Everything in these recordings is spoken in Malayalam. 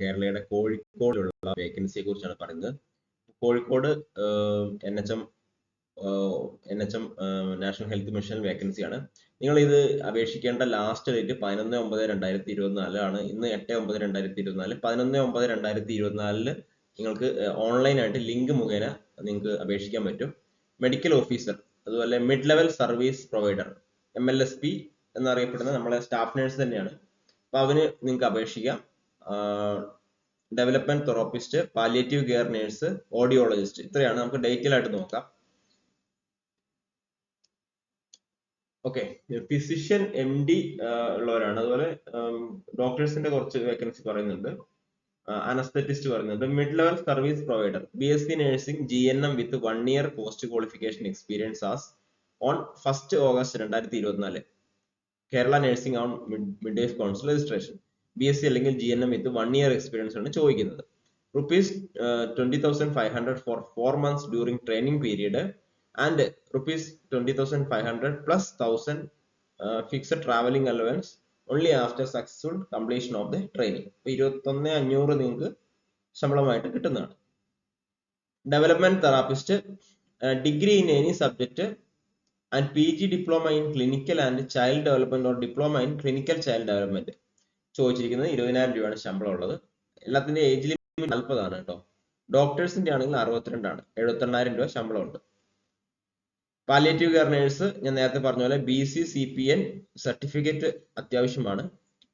കേരളയുടെ കോഴിക്കോടുള്ള വേക്കൻസിയെ കുറിച്ചാണ് പറയുന്നത്. Kozhikode N H M N H M national health mission വേക്കൻസിയാണ് നിങ്ങൾ ഇത് അപേക്ഷിക്കേണ്ട ലാസ്റ്റ് ഡേറ്റ് പതിനൊന്ന് ഒമ്പത് രണ്ടായിരത്തി ആണ്. ഇന്ന് എട്ട് ഒമ്പത് രണ്ടായിരത്തി ഇരുപത്തിനാല് പതിനൊന്ന് ഒമ്പത് രണ്ടായിരത്തി ഇരുപത്തിനാലിൽ നിങ്ങൾക്ക് ഓൺലൈനായിട്ട് ലിങ്ക് മുഖേന നിങ്ങൾക്ക് അപേക്ഷിക്കാൻ പറ്റും. മെഡിക്കൽ ഓഫീസർ അതുപോലെ mid level service provider M L S P എന്നറിയപ്പെടുന്ന നമ്മളെ സ്റ്റാഫ് നേഴ്സ് തന്നെയാണ്. അപ്പൊ അവന് നിങ്ങൾക്ക് അപേക്ഷിക്കാം. Development therapist palliative care nurse audiologist ഇത്രയാണ്. നമുക്ക് ഡീറ്റെയിൽ ആയിട്ട് നോക്കാം. ഓക്കെ ഫിസിഷ്യൻ എം ഡി ഉള്ളവരാണ്. അതുപോലെ ഡോക്ടേഴ്സിന്റെ കുറച്ച് വേക്കൻസി പറയുന്നുണ്ട്. അനസ്തറ്റിസ്റ്റ് പറയുന്നുണ്ട്. Mid level service provider B S C nursing G N M with one year post qualification experience as on first August രണ്ടായിരത്തി ഇരുപത്തിനാല്. Kerala nursing and midwives council registration B S C അല്ലെങ്കിൽ G N M with one year experience ആണ് ചോദിക്കുന്നത്. Rupees twenty thousand five hundred for four months during training period and rupees twenty thousand five hundred plus thousand fixed travelling allowance only after successful completion of the training ഇപ്പൊ ഇരുപത്തൊന്ന് അഞ്ഞൂറ് നിങ്ങൾക്ക് ശമ്പളമായിട്ട് കിട്ടുന്നതാണ്. Development therapist degree in any subject and P G diploma in clinical and child development or diploma in clinical child development ചോദിച്ചിരിക്കുന്നത് ഇരുപതിനായിരം രൂപയാണ് ശമ്പളം ഉള്ളത്. എല്ലാത്തിന്റെ ഏജ് ലിമിറ്റ് നാൽപ്പതാണ് കേട്ടോ. ഡോക്ടേഴ്സിന്റെ ആണെങ്കിൽ അറുപത്തിരണ്ടാണ്. എഴുപത്തെണ്ണായിരം രൂപ ശമ്പളം ഉണ്ട് പാലിയേറ്റീവ് കെയർ നേഴ്സ് ഞാൻ നേരത്തെ പറഞ്ഞ പോലെ B C C P N certificate അത്യാവശ്യമാണ്.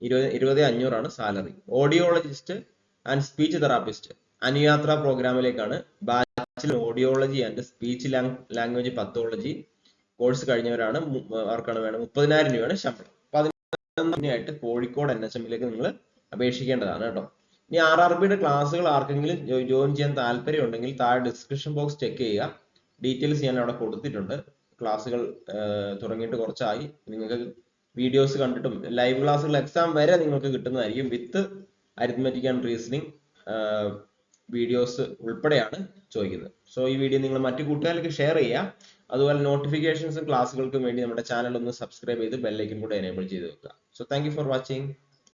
ഇരുപത് ഇരുപത് അഞ്ഞൂറാണ് salary audiologist and speech therapist Anuyatra പ്രോഗ്രാമിലേക്കാണ് bachelor audiology and speech language pathology course കഴിഞ്ഞവരാണ്. അവർക്കാണ് വേണം മുപ്പതിനായിരം രൂപയാണ് ശമ്പളം. അതിനായിട്ട് കോഴിക്കോട് എൻ എച്ച് എമ്മിലേക്ക് നിങ്ങൾ അപേക്ഷിക്കേണ്ടതാണ് കേട്ടോ. ഇനി ആർ ആർ ബിയുടെ ക്ലാസ്സുകൾ ആർക്കെങ്കിലും ജോയിൻ ചെയ്യാൻ താല്പര്യം ഉണ്ടെങ്കിൽ താഴെ ഡിസ്ക്രിപ്ഷൻ ബോക്സ് ചെക്ക് ചെയ്യുക. ഡീറ്റെയിൽസ് ഞാൻ അവിടെ കൊടുത്തിട്ടുണ്ട്. ക്ലാസ്സുകൾ തുടങ്ങിയിട്ട് കുറച്ചായി. നിങ്ങൾക്ക് വീഡിയോസ് കണ്ടിട്ടും ലൈവ് ക്ലാസ്സുകൾ എക്സാം വരെ നിങ്ങൾക്ക് കിട്ടുന്നതായിരിക്കും with arithmetic and reasoning videos ഉൾപ്പെടെയാണ് ചോദിക്കുന്നത്. സോ ഈ വീഡിയോ നിങ്ങൾ മറ്റു കൂട്ടുകാർക്ക് ഷെയർ ചെയ്യുക. അതുപോലെ നോട്ടിഫിക്കേഷൻസും ക്ലാസ്സുകൾക്കും വേണ്ടി നമ്മുടെ ചാനൽ ഒന്ന് സബ്സ്ക്രൈബ് ചെയ്ത് ബെല്ലൈക്കും കൂടെ എനേബിൾ ചെയ്ത് വെക്കുക. So thank for watching